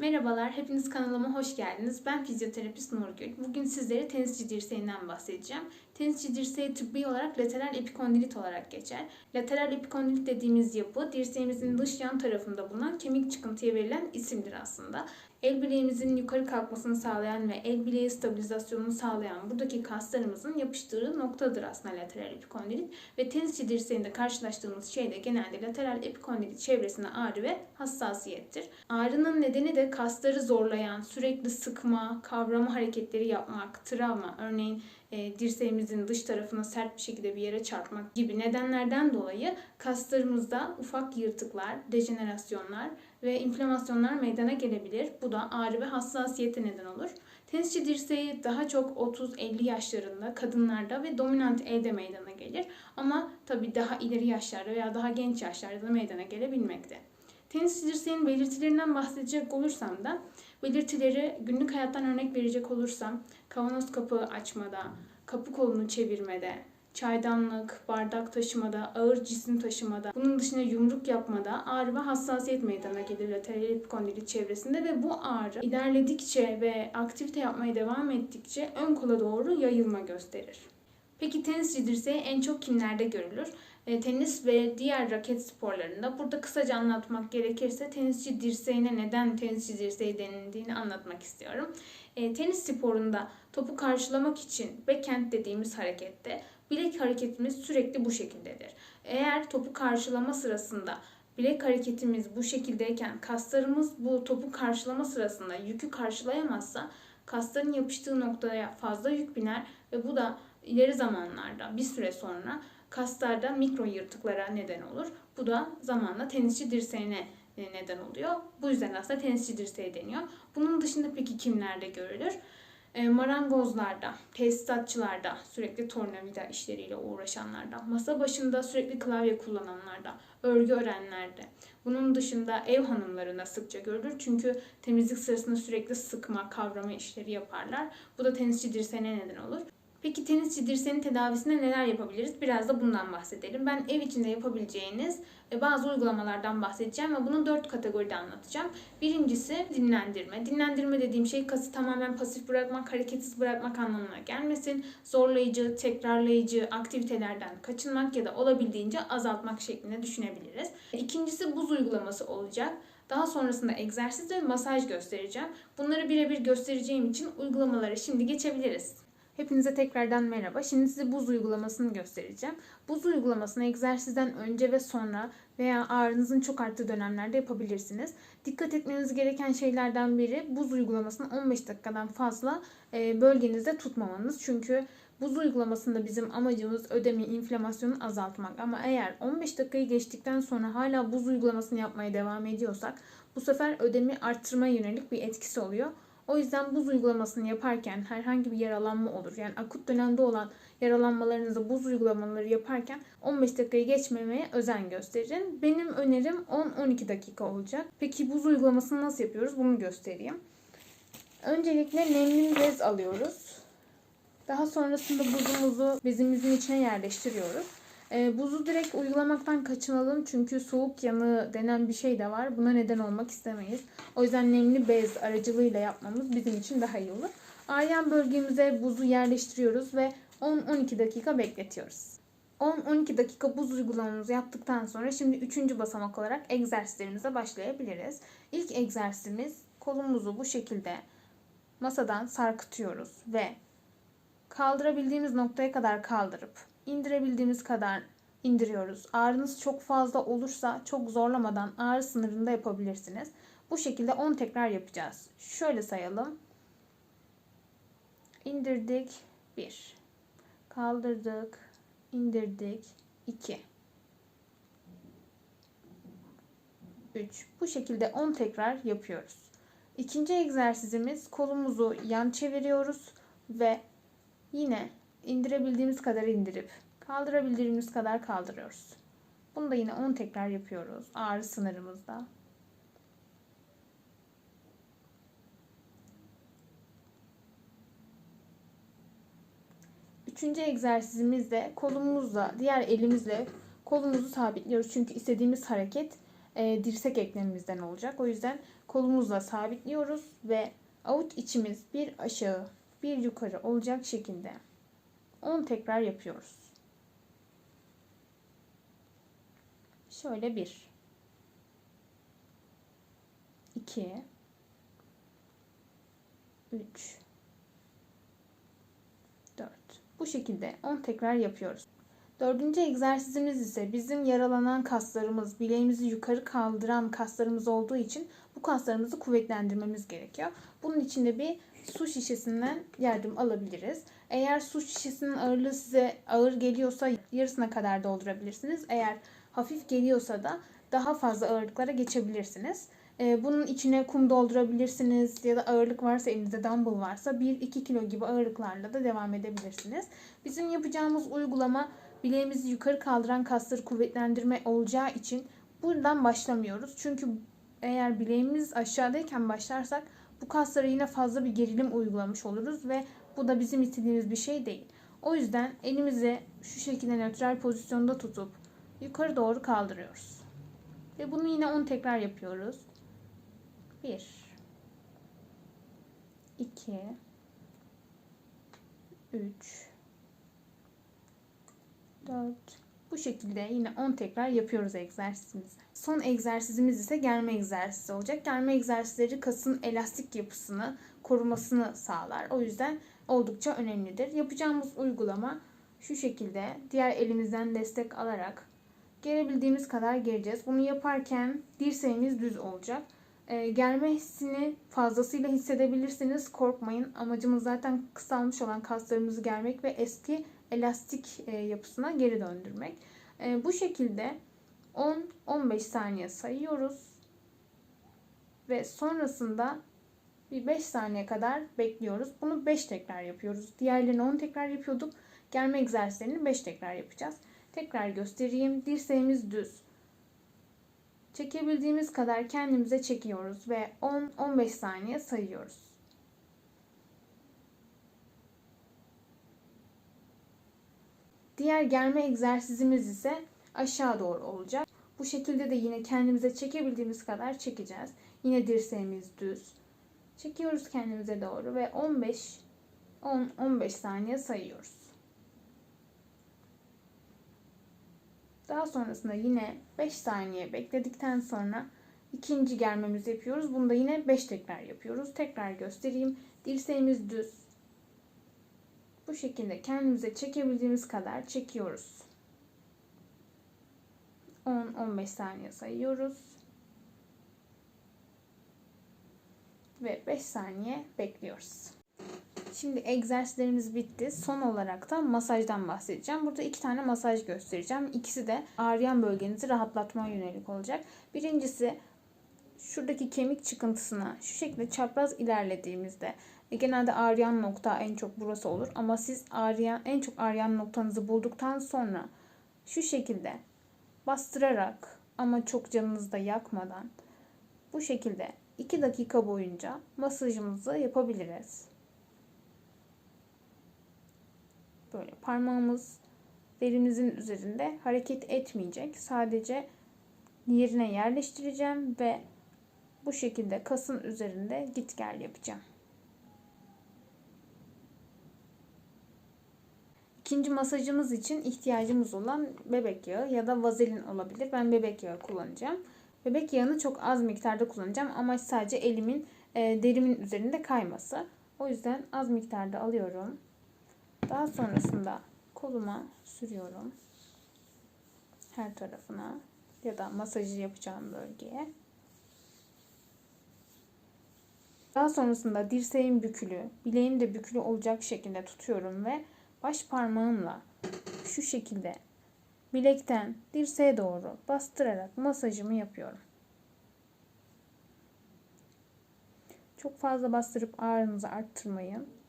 Merhabalar, hepiniz kanalıma hoş geldiniz. Ben fizyoterapist Nurgül. Bugün sizlere tenisçi dirseğinden bahsedeceğim. Tenisçi dirseği tıbbi olarak lateral epikondilit olarak geçer. Lateral epikondilit dediğimiz yapı dirseğimizin dış yan tarafında bulunan kemik çıkıntıya verilen isimdir aslında. El bileğimizin yukarı kalkmasını sağlayan ve el bileği stabilizasyonunu sağlayan buradaki kaslarımızın yapıştığı noktadır aslında lateral epikondilit. Ve tenisçi dirseğinde karşılaştığımız şey de genelde lateral epikondilit çevresinde ağrı ve hassasiyettir. Ağrının nedeni de kasları zorlayan, sürekli sıkma, kavrama hareketleri yapmak, travma, örneğin e, dirseğimizin dış tarafına sert bir şekilde bir yere çarpmak gibi nedenlerden dolayı kaslarımızda ufak yırtıklar, dejenerasyonlar ve inflamasyonlar meydana gelebilir. Bu da ağrı ve hassasiyete neden olur. Tenisçi dirseği daha çok 30-50 yaşlarında kadınlarda ve dominant elde meydana gelir. Ama tabii daha ileri yaşlarda veya daha genç yaşlarda da meydana gelebilmekte. Tenisçi dirseğin belirtilerinden bahsedecek olursam da belirtileri günlük hayattan örnek verecek olursam kavanoz kapı açmada, kapı kolunu çevirmede, çaydanlık, bardak taşımada, ağır cisim taşımada, bunun dışında yumruk yapmada ağrı ve hassasiyet meydana gelir lateral epikondilit çevresinde ve bu ağrı ilerledikçe ve aktivite yapmaya devam ettikçe ön kola doğru yayılma gösterir. Peki tenisçi dirseği en çok kimlerde görülür? E, tenis ve diğer raket sporlarında. Burada kısaca anlatmak gerekirse tenisçi dirseğine neden tenisçi dirseği denildiğini anlatmak istiyorum. E, tenis sporunda topu karşılamak için backhand dediğimiz harekette bilek hareketimiz sürekli bu şekildedir. Eğer topu karşılama sırasında bilek hareketimiz bu şekildeyken kaslarımız bu topu karşılama sırasında yükü karşılayamazsa kasların yapıştığı noktaya fazla yük biner ve bu da ileri zamanlarda bir süre sonra kaslarda mikro yırtıklara neden olur. Bu da zamanla tenisçi dirseğine e, neden oluyor. Bu yüzden aslında tenisçi dirseği deniyor. Bunun dışında peki kimlerde görülür? E, marangozlarda, tesisatçılarda, sürekli tornavida işleriyle uğraşanlarda, masa başında sürekli klavye kullananlarda, örgü örenlerde. Bunun dışında ev hanımlarında sıkça görülür. Çünkü temizlik sırasında sürekli sıkma, kavrama işleri yaparlar. Bu da tenisçi dirseğine neden olur. Peki tenisçi dirseğinin tedavisinde neler yapabiliriz? Biraz da bundan bahsedelim. Ben ev içinde yapabileceğiniz e, bazı uygulamalardan bahsedeceğim ve bunu dört kategoride anlatacağım. Birincisi dinlendirme. Dinlendirme dediğim şey kası tamamen pasif bırakmak, hareketsiz bırakmak anlamına gelmesin. Zorlayıcı, tekrarlayıcı aktivitelerden kaçınmak ya da olabildiğince azaltmak şeklinde düşünebiliriz. İkincisi buz uygulaması olacak. Daha sonrasında egzersiz ve masaj göstereceğim. Bunları birebir göstereceğim için uygulamalara şimdi geçebiliriz. Hepinize tekrardan merhaba. Şimdi size buz uygulamasını göstereceğim. Buz uygulamasını egzersizden önce ve sonra veya ağrınızın çok arttığı dönemlerde yapabilirsiniz. Dikkat etmeniz gereken şeylerden biri buz uygulamasını 15 dakikadan fazla e, bölgenizde tutmamanız. Çünkü buz uygulamasında bizim amacımız ödemi, inflamasyonu azaltmak. Ama eğer 15 dakikayı geçtikten sonra hala buz uygulamasını yapmaya devam ediyorsak bu sefer ödemi arttırmaya yönelik bir etkisi oluyor. O yüzden buz uygulamasını yaparken herhangi bir yaralanma olur. Yani akut dönemde olan yaralanmalarınızda buz uygulamaları yaparken 15 dakikayı geçmemeye özen gösterin. Benim önerim 10-12 dakika olacak. Peki buz uygulamasını nasıl yapıyoruz? Bunu göstereyim. Öncelikle nemli bez alıyoruz. Daha sonrasında buzumuzu bezimizin içine yerleştiriyoruz. E, buzu direkt uygulamaktan kaçınalım çünkü soğuk yanığı denen bir şey de var. Buna neden olmak istemeyiz. O yüzden nemli bez aracılığıyla yapmamız bizim için daha iyi olur. Ağrıyan bölgemize buzu yerleştiriyoruz ve 10-12 dakika bekletiyoruz. 10-12 dakika buz uygulamamızı yaptıktan sonra şimdi 3. basamak olarak egzersizlerimize başlayabiliriz. İlk egzersizimiz kolumuzu bu şekilde masadan sarkıtıyoruz ve kaldırabildiğimiz noktaya kadar kaldırıp indirebildiğimiz kadar indiriyoruz. Ağrınız çok fazla olursa çok zorlamadan ağrı sınırında yapabilirsiniz. Bu şekilde 10 tekrar yapacağız. Şöyle sayalım. İndirdik 1. Kaldırdık, indirdik 2. 3. Bu şekilde 10 tekrar yapıyoruz. İkinci egzersizimiz kolumuzu yan çeviriyoruz ve yine indirebildiğimiz kadar indirip kaldırabildiğimiz kadar kaldırıyoruz. Bunu da yine 10 tekrar yapıyoruz ağrı sınırımızda. Üçüncü egzersizimizde kolumuzla diğer elimizle kolumuzu sabitliyoruz. Çünkü istediğimiz hareket e, dirsek eklemimizden olacak. O yüzden kolumuzla sabitliyoruz ve avuç içimiz bir aşağı bir yukarı olacak şekilde 10 tekrar yapıyoruz. Şöyle bir 2 3 4 Bu şekilde 10 tekrar yapıyoruz. Dördüncü egzersizimiz ise bizim yaralanan kaslarımız, bileğimizi yukarı kaldıran kaslarımız olduğu için bu kaslarımızı kuvvetlendirmemiz gerekiyor. Bunun için de bir su şişesinden yardım alabiliriz. Eğer su şişesinin ağırlığı size ağır geliyorsa yarısına kadar doldurabilirsiniz. Eğer hafif geliyorsa da daha fazla ağırlıklara geçebilirsiniz. Ee, bunun içine kum doldurabilirsiniz ya da ağırlık varsa elinizde dumbbell varsa 1-2 kilo gibi ağırlıklarla da devam edebilirsiniz. Bizim yapacağımız uygulama bileğimizi yukarı kaldıran kasları kuvvetlendirme olacağı için buradan başlamıyoruz. Çünkü eğer bileğimiz aşağıdayken başlarsak bu kaslara yine fazla bir gerilim uygulamış oluruz ve bu da bizim istediğimiz bir şey değil. O yüzden elimizi şu şekilde nötral pozisyonda tutup yukarı doğru kaldırıyoruz. Ve bunu yine 10 tekrar yapıyoruz. 1 2 3 4 bu şekilde yine 10 tekrar yapıyoruz egzersizimizi. Son egzersizimiz ise germe egzersizi olacak. Germe egzersizleri kasın elastik yapısını korumasını sağlar. O yüzden oldukça önemlidir. Yapacağımız uygulama şu şekilde diğer elimizden destek alarak gerebildiğimiz kadar gereceğiz. Bunu yaparken dirseğimiz düz olacak. E, germe hissini fazlasıyla hissedebilirsiniz. Korkmayın. Amacımız zaten kısalmış olan kaslarımızı germek ve eski elastik e, yapısına geri döndürmek. E, bu şekilde 10-15 saniye sayıyoruz. Ve sonrasında bir 5 saniye kadar bekliyoruz. Bunu 5 tekrar yapıyoruz. Diğerlerini 10 tekrar yapıyorduk. Germe egzersizlerini 5 tekrar yapacağız. Tekrar göstereyim. Dirseğimiz düz. Çekebildiğimiz kadar kendimize çekiyoruz ve 10-15 saniye sayıyoruz. Diğer germe egzersizimiz ise aşağı doğru olacak. Bu şekilde de yine kendimize çekebildiğimiz kadar çekeceğiz. Yine dirseğimiz düz. Çekiyoruz kendimize doğru ve 15 10-15 saniye sayıyoruz. Daha sonrasında yine 5 saniye bekledikten sonra ikinci germemizi yapıyoruz. Bunda yine 5 tekrar yapıyoruz. Tekrar göstereyim. Dirseğimiz düz. Bu şekilde kendimize çekebildiğimiz kadar çekiyoruz. 10-15 saniye sayıyoruz. Ve 5 saniye bekliyoruz. Şimdi egzersizlerimiz bitti. Son olarak da masajdan bahsedeceğim. Burada iki tane masaj göstereceğim. İkisi de ağrıyan bölgenizi rahatlatmaya yönelik olacak. Birincisi şuradaki kemik çıkıntısına şu şekilde çapraz ilerlediğimizde e, genelde ağrıyan nokta en çok burası olur ama siz ağrıyan en çok ağrıyan noktanızı bulduktan sonra şu şekilde bastırarak ama çok canınızı da yakmadan bu şekilde 2 dakika boyunca masajımızı yapabiliriz. Böyle parmağımız derimizin üzerinde hareket etmeyecek. Sadece yerine yerleştireceğim ve bu şekilde kasın üzerinde git gel yapacağım. İkinci masajımız için ihtiyacımız olan bebek yağı ya da vazelin olabilir. Ben bebek yağı kullanacağım. Bebek yağını çok az miktarda kullanacağım. Amaç sadece elimin e, derimin üzerinde kayması. O yüzden az miktarda alıyorum. Daha sonrasında koluma sürüyorum. Her tarafına ya da masajı yapacağım bölgeye. Daha sonrasında dirseğim bükülü, bileğim de bükülü olacak şekilde tutuyorum ve baş parmağımla şu şekilde bilekten dirseğe doğru bastırarak masajımı yapıyorum. Çok fazla bastırıp ağrınızı arttırmayın.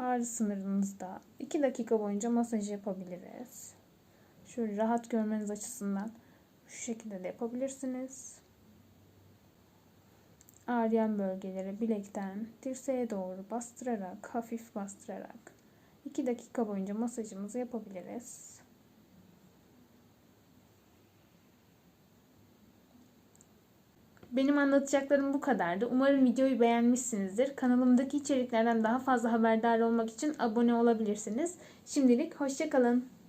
Ağrı sınırınızda 2 dakika boyunca masaj yapabiliriz. Şöyle rahat görmeniz açısından şu şekilde de yapabilirsiniz. Ağrıyan bölgeleri bilekten dirseğe doğru bastırarak, hafif bastırarak 2 dakika boyunca masajımızı yapabiliriz. Benim anlatacaklarım bu kadardı. Umarım videoyu beğenmişsinizdir. Kanalımdaki içeriklerden daha fazla haberdar olmak için abone olabilirsiniz. Şimdilik hoşçakalın.